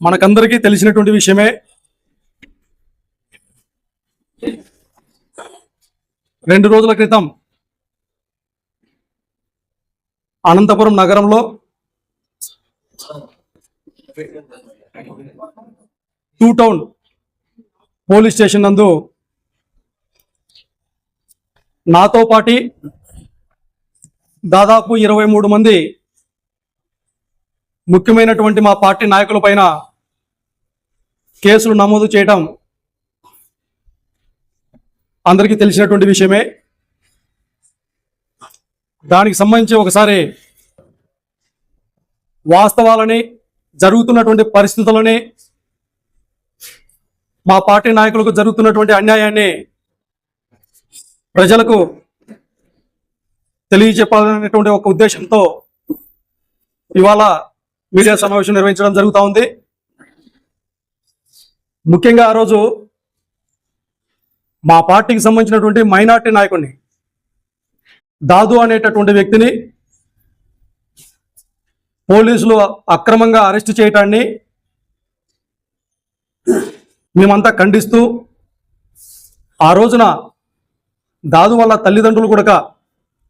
మనకందరికీ తెలిసినటువంటి విషయమే రెండు రోజుల క్రితం అనంతపురం నగరంలో టూ టౌన్ పోలీస్ స్టేషన్ నందు నాతో పాటి దాదాపు ఇరవై మూడు మంది ముఖ్యమైనటువంటి మా పార్టీ నాయకుల పైన కేసులు నమోదు చేయడం అందరికీ తెలిసినటువంటి విషయమే. దానికి సంబంధించి ఒకసారి వాస్తవాలని జరుగుతున్నటువంటి పరిస్థితులని మా పార్టీ నాయకులకు జరుగుతున్నటువంటి అన్యాయాన్ని ప్రజలకు తెలియజెప్పాలనేటువంటి ఒక ఉద్దేశంతో ఇవాళ మీడియా సమావేశం నిర్వహించడం జరుగుతూ ఉంది. ముఖ్యంగా ఆ రోజు మా పార్టీకి సంబంధించినటువంటి మైనార్టీ నాయకుడిని దాదు అనేటటువంటి వ్యక్తిని పోలీసులు అక్రమంగా అరెస్ట్ చేయటాన్ని మేమంతా ఖండిస్తూ ఆ రోజున దాదు వాళ్ళ తల్లిదండ్రులు కూడా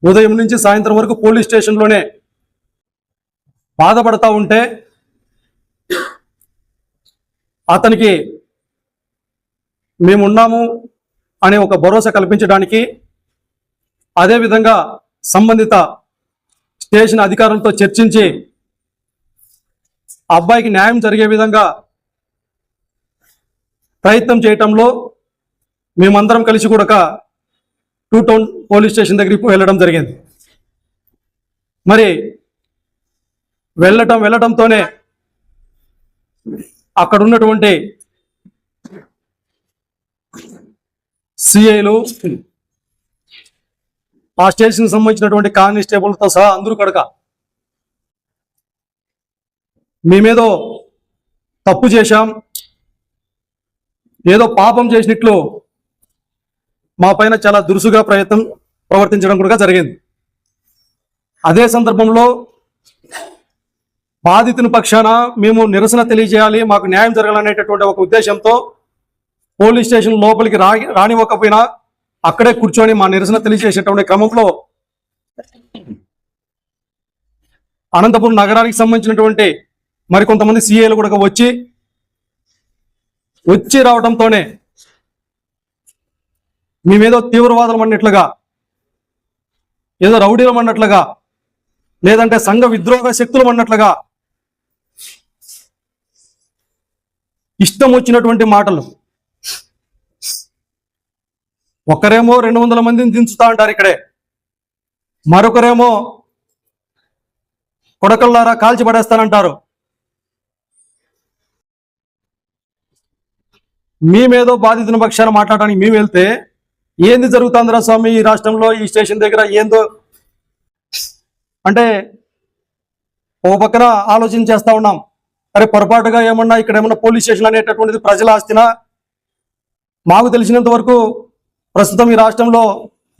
ఉదయం నుంచి సాయంత్రం వరకు పోలీస్ స్టేషన్లోనే బాధపడతా ఉంటే అతనికి మేమున్నాము అనే ఒక భరోసా కల్పించడానికి అదేవిధంగా సంబంధిత స్టేషన్ అధికారులతో చర్చించి అబ్బాయికి న్యాయం జరిగే విధంగా ప్రయత్నం చేయటంలో మేమందరం కలిసి కూడా టూ టౌన్ పోలీస్ స్టేషన్ దగ్గరికి వెళ్ళడం జరిగింది. మరి వెళ్ళటం వెళ్ళటంతోనే అక్కడ ఉన్నటువంటి సిఐలు ఆ స్టేషన్ సంబంధించినటువంటి కానిస్టేబుల్తో సహా అందరూ కడక. మేమేదో తప్పు చేశాం ఏదో పాపం చేసినట్లు మా పైన చాలా దురుసుగా ప్రయత్నం ప్రవర్తించడం కూడా జరిగింది. అదే సందర్భంలో బాధితుని పక్షాన మేము నిరసన తెలియజేయాలి మాకు న్యాయం జరగాలనేటటువంటి ఒక ఉద్దేశంతో పోలీస్ స్టేషన్ లోపలికి రా రానివ్వకపోయినా అక్కడే కూర్చొని మా నిరసన తెలియజేసేటువంటి క్రమంలో అనంతపురం నగరానికి సంబంధించినటువంటి మరికొంతమంది సీఏలు కూడా వచ్చి వచ్చి రావడంతోనే మేమేదో తీవ్రవాదులం అన్నట్లుగా ఏదో రౌడీలం అన్నట్లుగా లేదంటే సంఘ విద్రోహ శక్తులు అన్నట్లుగా ఇష్టం వచ్చినటువంటి మాటలు ఒకరేమో రెండు వందల మందిని దించుతా అంటారు ఇక్కడే. మరొకరేమో కొడకల్లారా కాల్చి పడేస్తానంటారు. మేమేదో బాధితుల పక్షాన మాట్లాడడానికి మేము వెళ్తే ఏంది జరుగుతుందిరా స్వామి? ఈ రాష్ట్రంలో ఈ స్టేషన్ దగ్గర ఏందో? అంటే ఓ పక్కన ఆలోచన చేస్తా ఉన్నాం. అరే పొరపాటుగా ఏమన్నా ఇక్కడ ఏమన్నా పోలీస్ స్టేషన్ అనేటటువంటిది ప్రజల ఆస్తినా? మాకు తెలిసినంత వరకు ప్రస్తుతం ఈ రాష్ట్రంలో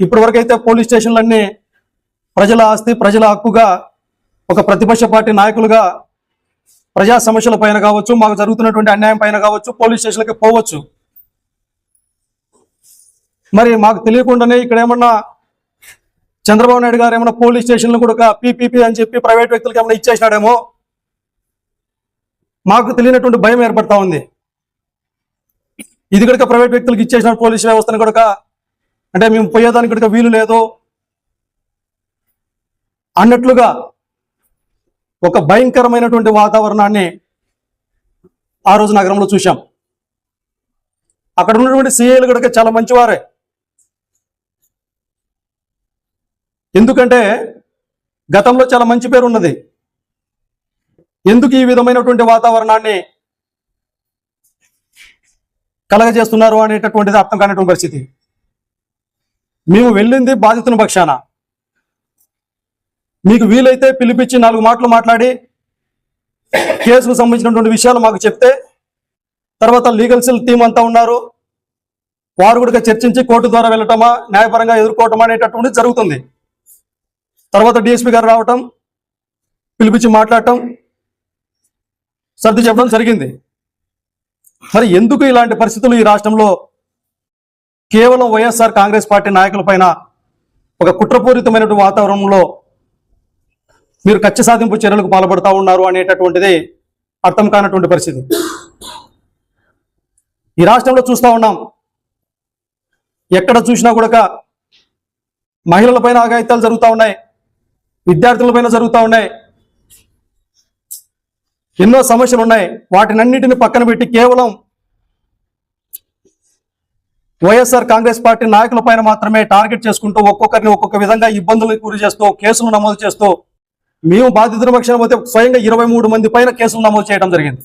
ఇప్పటివరకైతే పోలీస్ స్టేషన్లన్నీ ప్రజల ఆస్తి ప్రజల హక్కుగా ఒక ప్రతిపక్ష పార్టీ నాయకులుగా ప్రజా సమస్యల పైన కావచ్చు మాకు జరుగుతున్నటువంటి అన్యాయం పైన కావచ్చు పోలీస్ స్టేషన్లకి పోవచ్చు. మరి మాకు తెలియకుండానే ఇక్కడ ఏమన్నా చంద్రబాబు నాయుడు గారు ఏమన్నా పోలీస్ స్టేషన్లు కూడా పీపీపీ అని చెప్పి ప్రైవేట్ వ్యక్తులకు ఏమైనా ఇచ్చేసినాడేమో మాకు తెలియనటువంటి భయం ఏర్పడతా ఉంది. ఇది కనుక ప్రైవేట్ వ్యక్తులకు ఇచ్చేసిన పోలీస్ వ్యవస్థను కనుక అంటే మేము పోయేదానికి కనుక వీలు లేదు అన్నట్లుగా ఒక భయంకరమైనటువంటి వాతావరణాన్ని ఆ రోజు నగరంలో చూశాం. అక్కడ ఉన్నటువంటి సీఏలు కనుక చాలా మంచివారే. ఎందుకంటే గతంలో చాలా మంచి పేరు ఉన్నది. ఎందుకు ఈ విధమైనటువంటి వాతావరణాన్ని కలగజేస్తున్నారు అనేటటువంటిది అర్థం కానటువంటి పరిస్థితి. మేము వెళ్ళింది బాధితుల పక్షాన. మీకు వీలైతే పిలిపించి నాలుగు మాటలు మాట్లాడి కేసుకు సంబంధించినటువంటి విషయాలు మాకు చెప్తే తర్వాత లీగల్ సెల్ టీం అంతా ఉన్నారు. వారు కూడా చర్చించి కోర్టు ద్వారా వెళ్ళటమా న్యాయపరంగా ఎదుర్కోవటమా అనేటటువంటి జరుగుతుంది. తర్వాత డిఎస్పీ గారు రావటం పిలిపించి మాట్లాడటం సర్ది చెప్పడం జరిగింది. మరి ఎందుకు ఇలాంటి పరిస్థితులు ఈ రాష్ట్రంలో కేవలం వైఎస్ఆర్ కాంగ్రెస్ పార్టీ నాయకుల పైన ఒక కుట్రపూరితమైనటువంటి వాతావరణంలో మీరు కక్ష సాధింపు చర్యలకు పాల్పడతా ఉన్నారు అనేటటువంటిది అర్థం కానటువంటి పరిస్థితి. ఈ రాష్ట్రంలో చూస్తా ఉన్నాం. ఎక్కడ చూసినా కూడా మహిళల పైన ఆగాయితాలు జరుగుతూ ఉన్నాయి. విద్యార్థుల పైన జరుగుతూ ఉన్నాయి. ఎన్నో సమస్యలు ఉన్నాయి. వాటినన్నిటిని పక్కన పెట్టి కేవలం వైఎస్ఆర్ కాంగ్రెస్ పార్టీ నాయకుల పైన మాత్రమే టార్గెట్ చేసుకుంటూ ఒక్కొక్కరిని ఒక్కొక్క విధంగా ఇబ్బందులకు గురి చేస్తూ కేసులు నమోదు చేస్తూ మేము బాధితుల పక్షాన పోతే స్వయంగా ఇరవై మూడు మంది పైన కేసులు నమోదు చేయడం జరిగింది.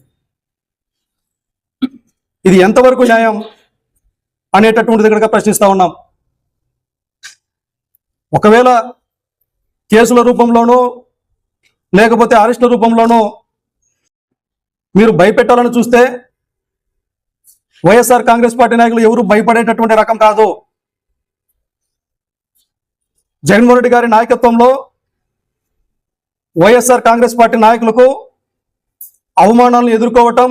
ఇది ఎంతవరకు న్యాయం అనేటటువంటి దగ్గరగా ప్రశ్నిస్తూ ఉన్నాం. ఒకవేళ కేసుల రూపంలోనూ లేకపోతే అరెస్టుల రూపంలోనూ మీరు భయపెట్టాలని చూస్తే వైఎస్ఆర్ కాంగ్రెస్ పార్టీ నాయకులు ఎవరు భయపడేటటువంటి రకం కాదు. జగన్మోహన్ రెడ్డి గారి నాయకత్వంలో వైఎస్ఆర్ కాంగ్రెస్ పార్టీ నాయకులకు అవమానాలను ఎదుర్కోవటం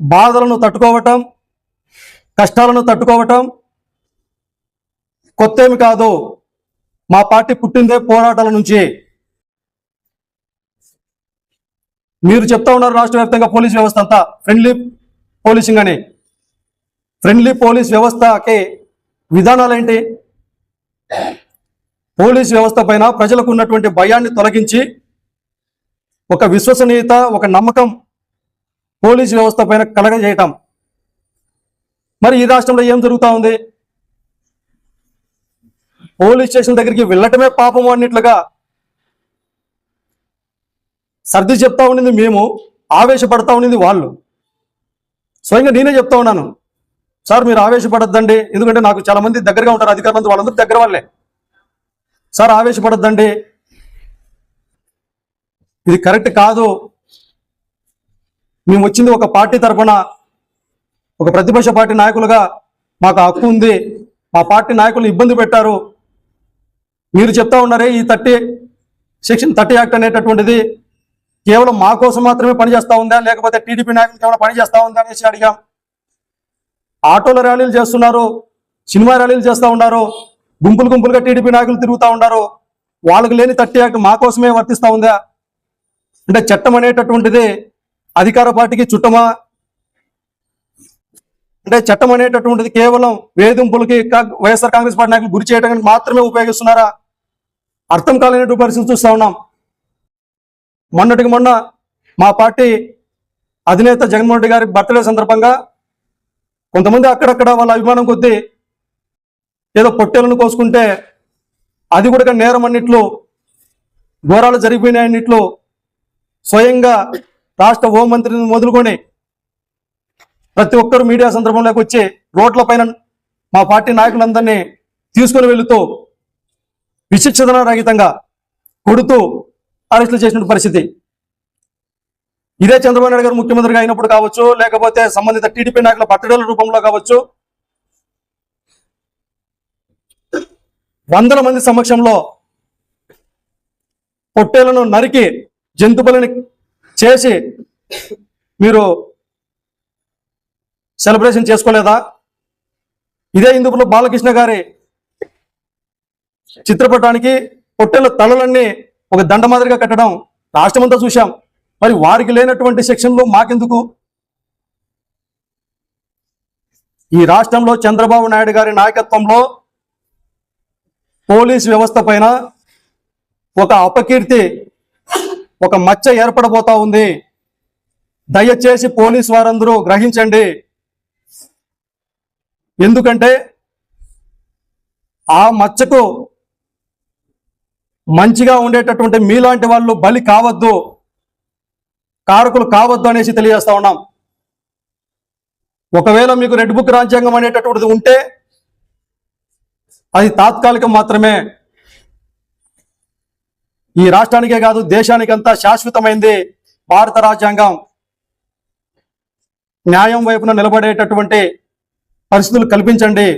బాధలను తట్టుకోవటం కష్టాలను తట్టుకోవటం కొత్త ఏమి కాదు. మా పార్టీ పుట్టిందే పోరాటాల నుంచి. మీరు చెప్తా ఉన్నారు రాష్ట్ర వ్యాప్తంగా పోలీస్ వ్యవస్థ అంతా ఫ్రెండ్లీ పోలీసింగ్ అని. ఫ్రెండ్లీ పోలీస్ వ్యవస్థకి విధానాలు ఏంటి? పోలీస్ వ్యవస్థ పైన ప్రజలకు ఉన్నటువంటి భయాన్ని తొలగించి ఒక విశ్వసనీయత ఒక నమ్మకం పోలీస్ వ్యవస్థ పైన కలగజేయటం. మరి ఈ రాష్ట్రంలో ఏం జరుగుతూ ఉంది? పోలీస్ స్టేషన్ దగ్గరికి వెళ్ళటమే పాపం అన్నట్లుగా సర్ది చెప్తా ఉండింది మేము ఆవేశపడతా ఉండింది వాళ్ళు. స్వయంగా నేనే చెప్తా ఉన్నాను. సార్ మీరు ఆవేశపడద్దండి ఎందుకంటే నాకు చాలా మంది దగ్గరగా ఉంటారు అధికారులంతా వాళ్ళందరూ దగ్గర వాళ్ళే. సార్ ఆవేశపడద్దండి. ఇది కరెక్ట్ కాదు. మేము వచ్చింది ఒక పార్టీ తరఫున ఒక ప్రతిపక్ష పార్టీ నాయకులుగా మాకు హక్కు ఉంది. మా పార్టీ నాయకులు ఇబ్బంది పెట్టారు. మీరు చెప్తా ఉన్నారే ఈ థర్టీ సెక్షన్ థర్టీ యాక్ట్ అనేటటువంటిది. కేవలం మా కోసం మాత్రమే పనిచేస్తా ఉందా? లేకపోతే టీడీపీ నాయకులకు ఏమైనా పనిచేస్తా ఉందా అనేసి అడిగాం. ఆటోల ర్యాలీలు చేస్తున్నారు సినిమా ర్యాలీలు చేస్తూ ఉన్నారు గుంపులు గుంపులుగా టీడీపీ నాయకులు తిరుగుతూ ఉన్నారు. వాళ్ళకి లేని థర్టీ యాక్ట్ మా కోసమే వర్తిస్తూ ఉందా? అంటే చట్టం అనేటటువంటిది అధికార పార్టీకి చుట్టమా? అంటే చట్టం అనేటటువంటిది కేవలం వేధింపులకి వైఎస్ఆర్ కాంగ్రెస్ పార్టీ నాయకులు గురి చేయడానికి మాత్రమే ఉపయోగిస్తున్నారా? అర్థం కాలేనటువంటి పరిస్థితి చూస్తా ఉన్నాం. మొన్నటికి మొన్న మా పార్టీ అధినేత జగన్మోహన్ రెడ్డి గారి బర్త్డే సందర్భంగా కొంతమంది అక్కడక్కడ వాళ్ళ అభిమానం కొద్దీ ఏదో పొట్టేలను కోసుకుంటే అది కూడా నేరం అన్నిట్లు ఘోరాలు జరిగిపోయినాయన్నిట్లు స్వయంగా రాష్ట్ర హోంమంత్రిని మొదలుకొని ప్రతి ఒక్కరు మీడియా సందర్భంలోకి వచ్చి రోడ్ల పైన మా పార్టీ నాయకులందరినీ తీసుకుని వెళుతూ విశిక్షణ రహితంగా కొడుతూ అరెస్టులు చేసిన పరిస్థితి. ఇదే చంద్రబాబు నాయుడు గారు ముఖ్యమంత్రిగా అయినప్పుడు కావచ్చు లేకపోతే సంబంధిత టీడీపీ నాయకుల బర్త్డేల రూపంలో కావచ్చు వందల మంది సమక్షంలో పొట్టేలను నరికి జంతువులని చేసి మీరు సెలబ్రేషన్ చేసుకోలేదా? ఇదే ఇందుపులో బాలకృష్ణ గారి చిత్రపటానికి పొట్టేల తలలన్నీ ఒక దండ మాదిరిగా కట్టడం రాష్ట్రమంతా చూశాం. మరి వారికి లేనటువంటి సెక్షన్లు మాకెందుకు? ఈ రాష్ట్రంలో చంద్రబాబు నాయుడు గారి నాయకత్వంలో పోలీస్ వ్యవస్థ పైన ఒక అపకీర్తి ఒక మచ్చ ఏర్పడబోతా ఉంది. దయచేసి పోలీస్ వారందరూ గ్రహించండి. ఎందుకంటే ఆ మచ్చకు మంచిగా ఉండేటటువంటి మీలాంటి వాళ్ళు బలి కావద్దు కారకులు కావద్దు అనేసి తెలియజేస్తా ఉన్నాం. ఒకవేళ మీకు రెడ్ బుక్ రాజ్యాంగం అనేటటువంటిది ఉంటే అది తాత్కాలికం మాత్రమే. ఈ రాష్ట్రానికే కాదు దేశానికంతా శాశ్వతమైంది భారత రాజ్యాంగం. న్యాయం వైపున నిలబడేటటువంటి పరిస్థితులు కల్పించండి.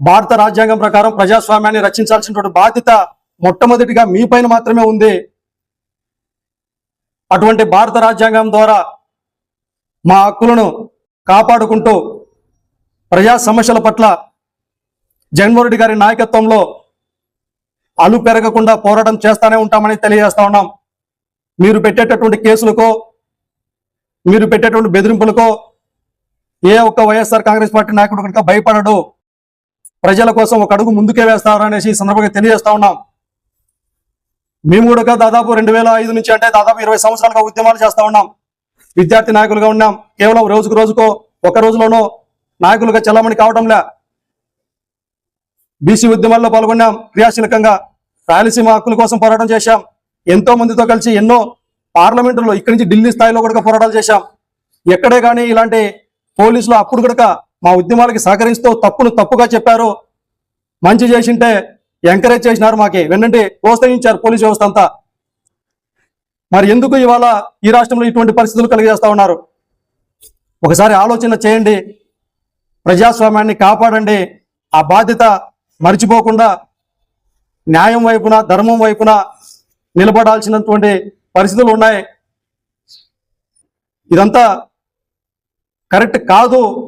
భారత రాజ్యాంగం ప్రకారం ప్రజాస్వామ్యాన్ని రక్షించాల్సినటువంటి బాధ్యత మొట్టమొదటిగా మీ పైన మాత్రమే ఉంది. అటువంటి భారత రాజ్యాంగం ద్వారా మా హక్కులను కాపాడుకుంటూ ప్రజా సమస్యల పట్ల జగన్మోహన్ గారి నాయకత్వంలో అలు పెరగకుండా పోరాటం చేస్తానే ఉంటామని తెలియజేస్తా ఉన్నాం. మీరు పెట్టేటటువంటి కేసులకో మీరు పెట్టేటువంటి బెదిరింపులకో ఏ ఒక్క వైఎస్ఆర్ కాంగ్రెస్ పార్టీ నాయకుడు కనుక భయపడడు. ప్రజల కోసం ఒక అడుగు ముందుకే వేస్తారు అనేసి సందర్భంగా తెలియజేస్తా ఉన్నాం. మేము కూడా దాదాపు రెండు వేల ఐదు నుంచి అంటే దాదాపు ఇరవై సంవత్సరాలుగా ఉద్యమాలు చేస్తా ఉన్నాం. విద్యార్థి నాయకులుగా ఉన్నాం. కేవలం రోజుకు రోజుకో ఒక రోజులోనో నాయకులుగా చలామణి కావడంలే బీసీ ఉద్యమాల్లో పాల్గొన్నాం. క్రియాశీలకంగా రాయలసీమ హక్కుల కోసం పోరాటం చేశాం. ఎంతో మందితో కలిసి ఎన్నో పార్లమెంటులో ఇక్కడి నుంచి ఢిల్లీ స్థాయిలో కూడా పోరాటాలు చేశాం. ఎక్కడే కానీ ఇలాంటి పోలీసులు అప్పుడు కూడా మా ఉద్యమాలకి సహకరిస్తూ తప్పును తప్పుగా చెప్పారు. మంచి చేసింటే ఎంకరేజ్ చేసినారు మాకి. వెన్నంటి ప్రోత్సహించారు పోలీస్ వ్యవస్థ అంతా. మరి ఎందుకు ఇవాళ ఈ రాష్ట్రంలో ఇటువంటి పరిస్థితులు కలిగజేస్తా ఉన్నారు? ఒకసారి ఆలోచన చేయండి. ప్రజాస్వామ్యాన్ని కాపాడండి. ఆ బాధ్యత మర్చిపోకుండా న్యాయం వైపున ధర్మం వైపున నిలబడాల్సినటువంటి పరిస్థితులు ఉన్నాయి. ఇదంతా కరెక్ట్ కాదు.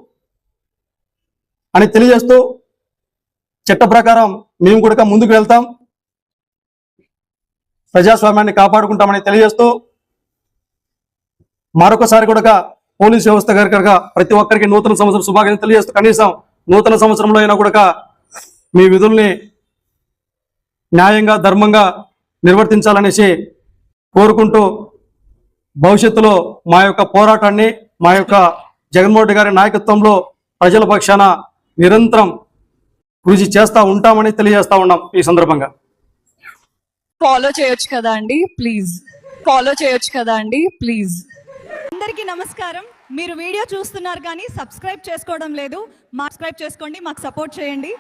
అని తెలియజేస్తూ చట్ట ప్రకారం మేము కూడా ముందుకు వెళ్తాం. ప్రజాస్వామ్యాన్ని కాపాడుకుంటామని తెలియజేస్తూ మరొకసారి కూడా పోలీస్ వ్యవస్థ గారికి ప్రతి ఒక్కరికి నూతన సంవత్సరం శుభాకాంక్షలు తెలియజేస్తూ కనీసం నూతన సంవత్సరంలో అయినా కూడా మీ విధుల్ని న్యాయంగా ధర్మంగా నిర్వర్తించాలనేసి కోరుకుంటూ భవిష్యత్తులో మా యొక్క పోరాటాన్ని మా యొక్క జగన్మోహన్ గారి నాయకత్వంలో ప్రజల పక్షాన నిరంతరం కృషి చేస్తా ఉంటామని తెలియజేస్తా ఉన్నాం ఈ సందర్భంగా. ఫాలో చేయొచ్చు కదా అండి? ప్లీజ్ ఫాలో చేయొచ్చు కదా అండి? ప్లీజ్ అందరికీ నమస్కారం. మీరు వీడియో చూస్తున్నారు కానీ సబ్స్క్రైబ్ చేసుకోవడం లేదు. మా సబ్స్క్రైబ్ చేసుకోండి. మాకు సపోర్ట్ చేయండి.